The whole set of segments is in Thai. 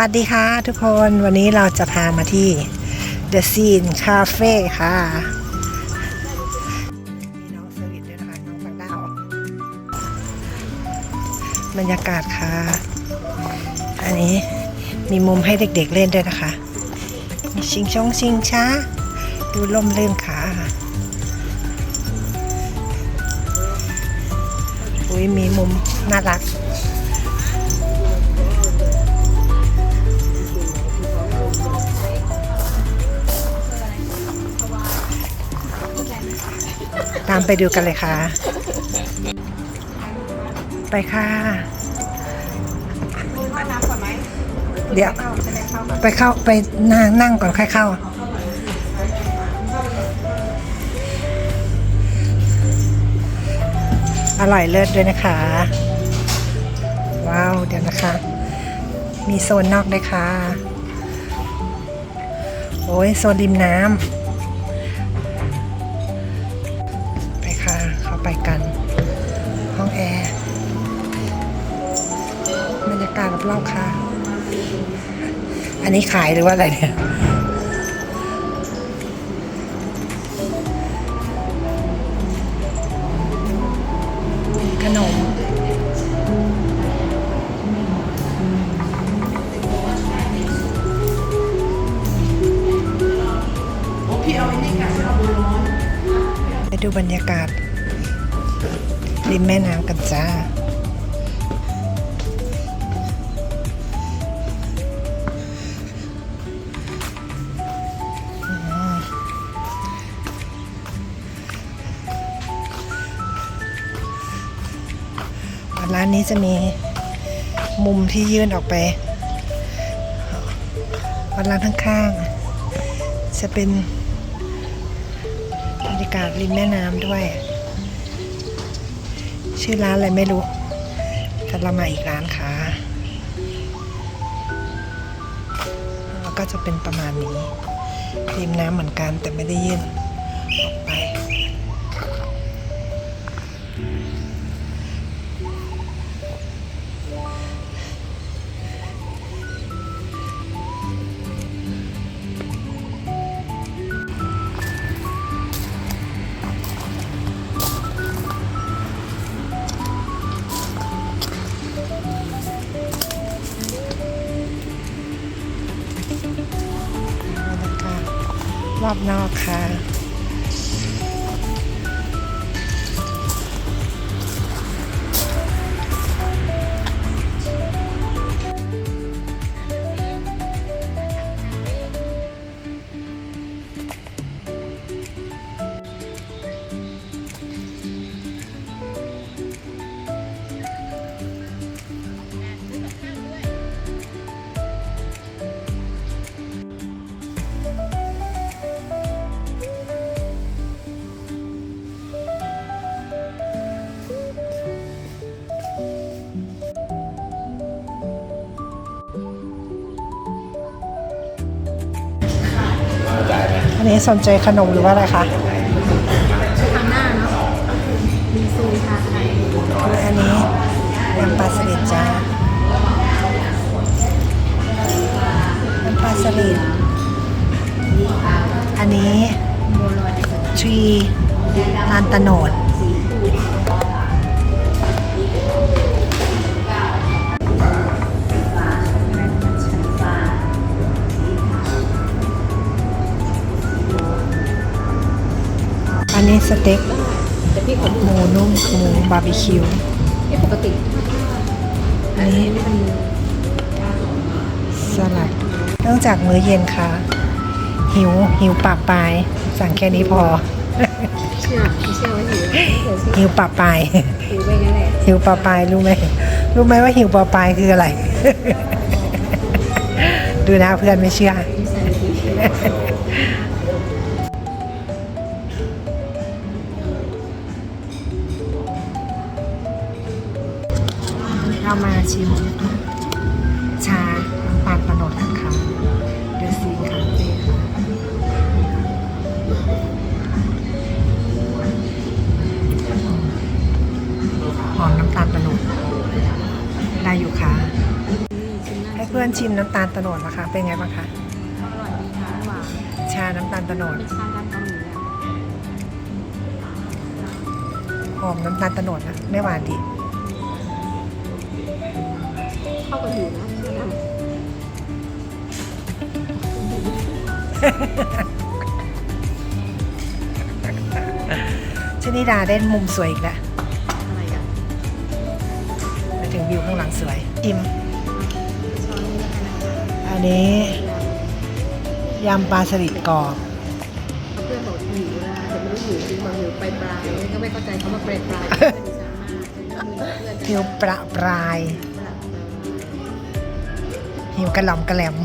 วัสดีค่ะทุกคนวันนี้เราจะพามาที่ The Scene Cafe ค่ะมีน้องเซอร์วิสด้วยนะคะน้องฝักดาวบรรยากาศค่ะ อันนี้มีมุมให้เด็กๆเล่นด้วยนะคะ มีชิงชงชิงช้า ดูลมเลื่นค่ะอุ้ยมีมุมน่ารัก ตามไปดูกันเลยค่ะ ไปค่ะเดี๋ยวไปเข้าไปนั่งนั่งก่อนค่อยเข้า อร่อยเลิศด้วยนะคะ ว้าว เดี๋ยวนะคะ มีโซนนอกด้วยค่ะ โอ้ยโซนริมน้ำ บรรยากาศรอบๆค่ะ อันนี้ขายหรือว่าอะไรเนี่ย นี้จะมีมุมที่ยื่นออกไปร้านข้างๆ จะเป็นบรรยากาศริมแม่น้ำด้วย ชื่อร้านอะไรไม่รู้แต่เรามาอีกร้านค่ะแล้วก็จะเป็นประมาณนี้ริมน้ำเหมือนกันแต่ไม่ได้ยื่น รอบนอกค่ะ นนี้สนใจขนมหรือว่าอะไรคะ ทางหน้าเนาะมีซูชาไทยอันนี้น้ำปลาสลิดจ้าน้ำปลาสลิดอันนี้บัวลอยทรีลานตะโนด นนี้สเต็กแต่พี่ขอดูหมูนุ่มหมูบาร์บีคิวเอ๊ะปกติอันนี้มันสลัดเนื่องจากมื้อเย็นค่ะ หิวหิวปากปลาย สั่งแค่นี้พอเชื่อไม่เชื่อว่าหิวเดี๋ยวเชื่อหิวปากปลายหิวไปงั้นแหละหิวปลาปลายรู้ไหมรู้ไหมว่าหิวปลาปลายคืออะไร ดูนะเพื่อนไม่เชื่อ น้ำตาลปะโนดได้อยู่ค่ะให้เพื่อนชิมชิมน้ำตาลตะโนดนะคะเป็นไงบ้างคะอร่อยดีค่ะหวานชาน้ำตาลตะโนดเป็นชาดำเกาหลีอะหอมน้ำตาลตะโนดนะไม่หวานดีเข้ากันอยู่นะชาดำชนิดาได้มุมสวยอีกแล้วอะไรกันมาถึงวิวข้างหลังสวย อิ่ม อันนี้ยำปลาสลิดกรอบเพื่อนบอกหิวนะแต่ไม่รู้หิวจริงบางหิวไปปลายๆก็ไม่เข้าใจคำว่าปลายปลายๆไม่ดีฉันมากเป็นหิวประปราย หิวกระหล่ำกระแหลม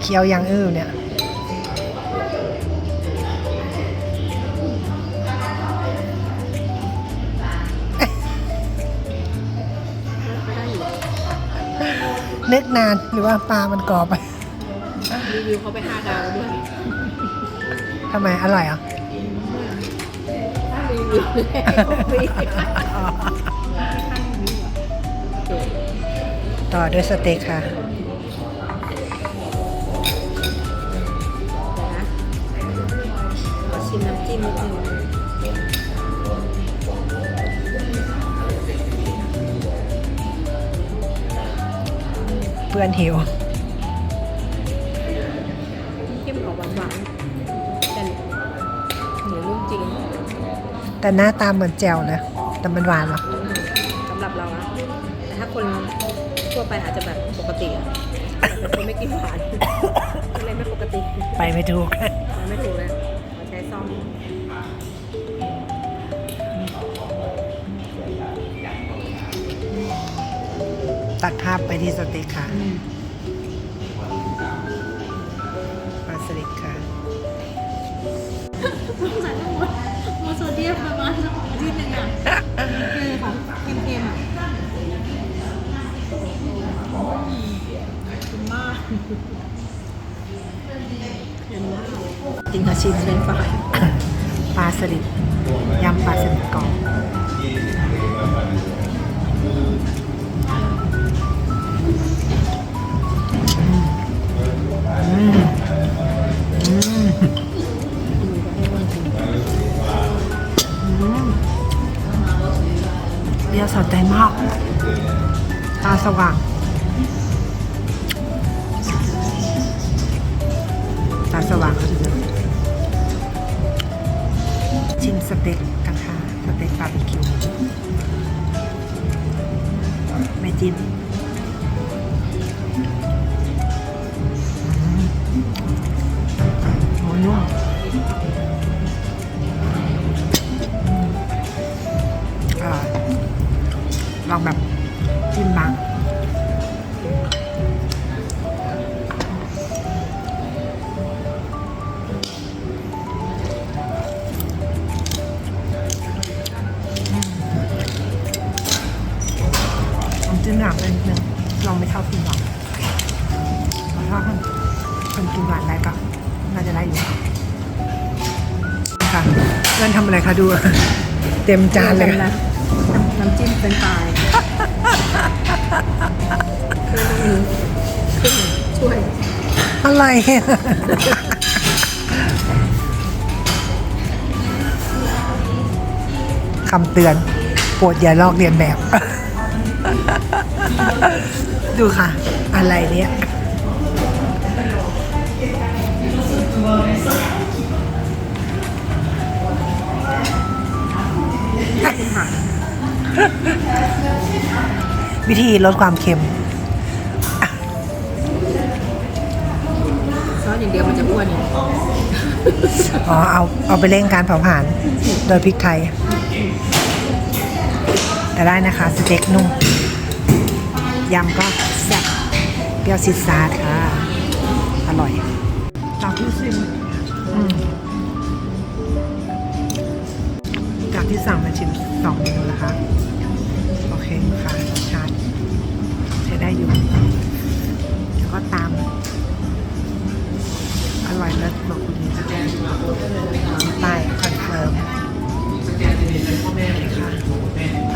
เคี้ยวยังอื้อเนี่ย นึกนานหรือว่าปลามันกรอบไปรีวิวเขาไปห้าดาวแล้วด้วยทำไมอร่อยเหรอะรีวิวฟรีต่อด้วยสเต็กค่ะเดี๋ยวนะขอชิมน้ำจิ้มนิดนึง เพื่อนหิวจิ้มออกหวานๆแต่หมูนุ่มจริง แต่หน้าตาเหมือนแจ่วนะแต่มันหวานเหรอสำหรับเราอะแต่ถ้าคนทั่วไปอาจจะแบบปกติอะแต่เป็นคนไม่กินหวานก็เลยไม่ปกติ ไปไม่ถูกมันไม่ถูกเลยขอใช้ซ่อม ตัดภาพไปที่สเต็กค่ะปลาสลิดค่ะใส่ทั้งหมดโมโซเดียมประมาณสักอาทิตย์หนึงอะคือของเค็มๆอะคุณมากเห็นว่ากินกับชีสเป็นฝ่ายปลาสลิดยำปลาสลิดกรอบ สดใจมาก ตาสว่าง ตาสว่างสุดเลยชิมสเต็กกันค่ะ สเต็กบาร์บีคิว ไม่จิ้ม ลองแบบจิ้มบางผมจิ้มหนักไปนิดนึงลองไม่ชอบกินหวานถ้าคนคนกินหวานได้ก็น่าจะได้อยู่ค่ะเล่นทำอะไรคะดู เต็มจานเลยน้ำจิ้มเป็นฝ่าย ช่วย อะไร คำเตือน โปรดอย่าลอกเรียนแบบ ดูค่ะ อะไรเนี่ยค่ะ วิธีลดความเค็มซอสอย่างเดียวมันจะอ้วนอย่างอ๋อเอาเอาไปเร่งการเผาผลาญโดยพริกไทย แต่ได้นะคะ สเต็กนุ่มยำก็แซ่บเปรี้ยวซิดซาดค่ะ อร่อยจากที่ซิมอืมจากที่สั่งมาชิมสองเมนูนะคะ แล้วก็ตามอร่อยเลิศบอกคุณดีนะคะป้ายคอนเฟิร์มค